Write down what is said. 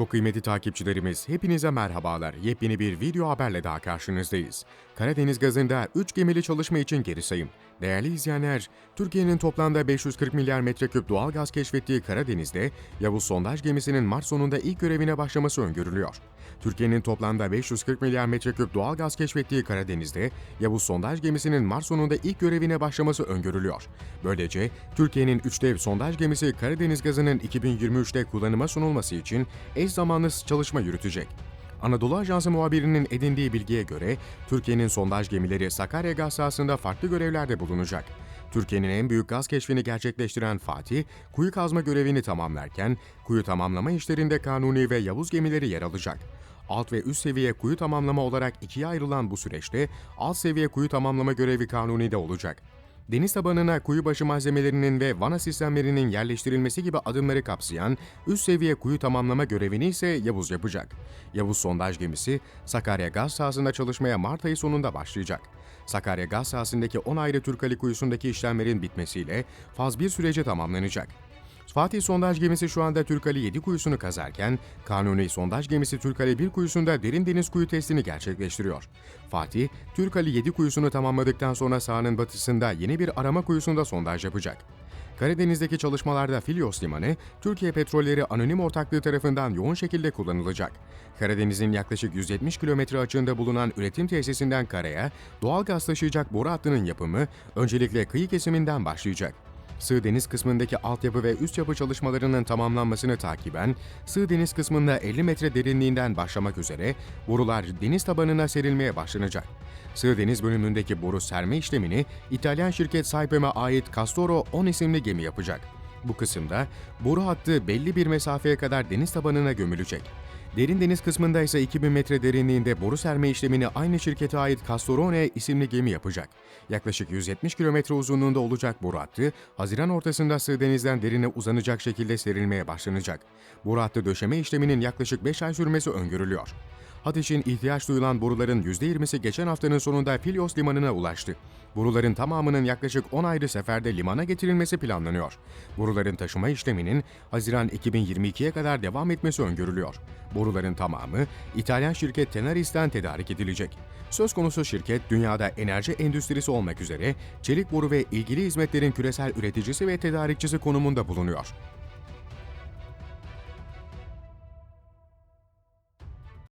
Çok kıymetli takipçilerimiz, hepinize merhabalar. Yepyeni bir video haberle daha karşınızdayız. Karadeniz gazında 3 gemili çalışma için geri sayım. Değerli izleyenler, Türkiye'nin toplamda 540 milyar metreküp doğal gaz keşfettiği Karadeniz'de Yavuz sondaj gemisinin Mart sonunda ilk görevine başlaması öngörülüyor. Türkiye'nin toplamda 540 milyar metreküp doğal gaz keşfettiği Karadeniz'de Yavuz sondaj gemisinin Mart sonunda ilk görevine başlaması öngörülüyor. Böylece Türkiye'nin 3 dev sondaj gemisi Karadeniz gazının 2023'te kullanıma sunulması için eş zamanlı çalışma yürütecek. Anadolu Ajansı muhabirinin edindiği bilgiye göre Türkiye'nin sondaj gemileri Sakarya gaz sahasında farklı görevlerde bulunacak. Türkiye'nin en büyük gaz keşfini gerçekleştiren Fatih, kuyu kazma görevini tamamlarken kuyu tamamlama işlerinde Kanuni ve Yavuz gemileri yer alacak. Alt ve üst seviye kuyu tamamlama olarak ikiye ayrılan bu süreçte alt seviye kuyu tamamlama görevi Kanuni'de olacak. Deniz tabanına kuyu başı malzemelerinin ve vana sistemlerinin yerleştirilmesi gibi adımları kapsayan üst seviye kuyu tamamlama görevini ise Yavuz yapacak. Yavuz sondaj gemisi Sakarya gaz sahasında çalışmaya Mart ayı sonunda başlayacak. Sakarya gaz sahasındaki 10 ayrı Türkali kuyusundaki işlemlerin bitmesiyle faz bir sürece tamamlanacak. Fatih sondaj gemisi şu anda Türkali 7 kuyusunu kazarken, Kanuni sondaj gemisi Türkali 1 kuyusunda derin deniz kuyu testini gerçekleştiriyor. Fatih, Türkali 7 kuyusunu tamamladıktan sonra sahanın batısında yeni bir arama kuyusunda sondaj yapacak. Karadeniz'deki çalışmalarda Filyos Limanı, Türkiye Petrolleri Anonim Ortaklığı tarafından yoğun şekilde kullanılacak. Karadeniz'in yaklaşık 170 kilometre açığında bulunan üretim tesisinden karaya, doğal gaz taşıyacak boru hattının yapımı öncelikle kıyı kesiminden başlayacak. Sığ deniz kısmındaki altyapı ve üst yapı çalışmalarının tamamlanmasını takiben, sığ deniz kısmında 50 metre derinliğinden başlamak üzere borular deniz tabanına serilmeye başlanacak. Sığ deniz bölümündeki boru serme işlemini İtalyan şirket Saipem'e ait Castoro 10 isimli gemi yapacak. Bu kısımda boru hattı belli bir mesafeye kadar deniz tabanına gömülecek. Derin deniz kısmında ise 2000 metre derinliğinde boru serme işlemini aynı şirkete ait Castorone isimli gemi yapacak. Yaklaşık 170 kilometre uzunluğunda olacak boru hattı, Haziran ortasında sığ denizden derine uzanacak şekilde serilmeye başlanacak. Boru hattı döşeme işleminin yaklaşık 5 ay sürmesi öngörülüyor. Hat ihtiyaç duyulan boruların %20'si geçen haftanın sonunda Filyos limanına ulaştı. Boruların tamamının yaklaşık 10 ayrı seferde limana getirilmesi planlanıyor. Boruların taşıma işleminin Haziran 2022'ye kadar devam etmesi öngörülüyor. Boruların tamamı İtalyan şirket Tenaris'ten tedarik edilecek. Söz konusu şirket dünyada enerji endüstrisi olmak üzere çelik boru ve ilgili hizmetlerin küresel üreticisi ve tedarikçisi konumunda bulunuyor.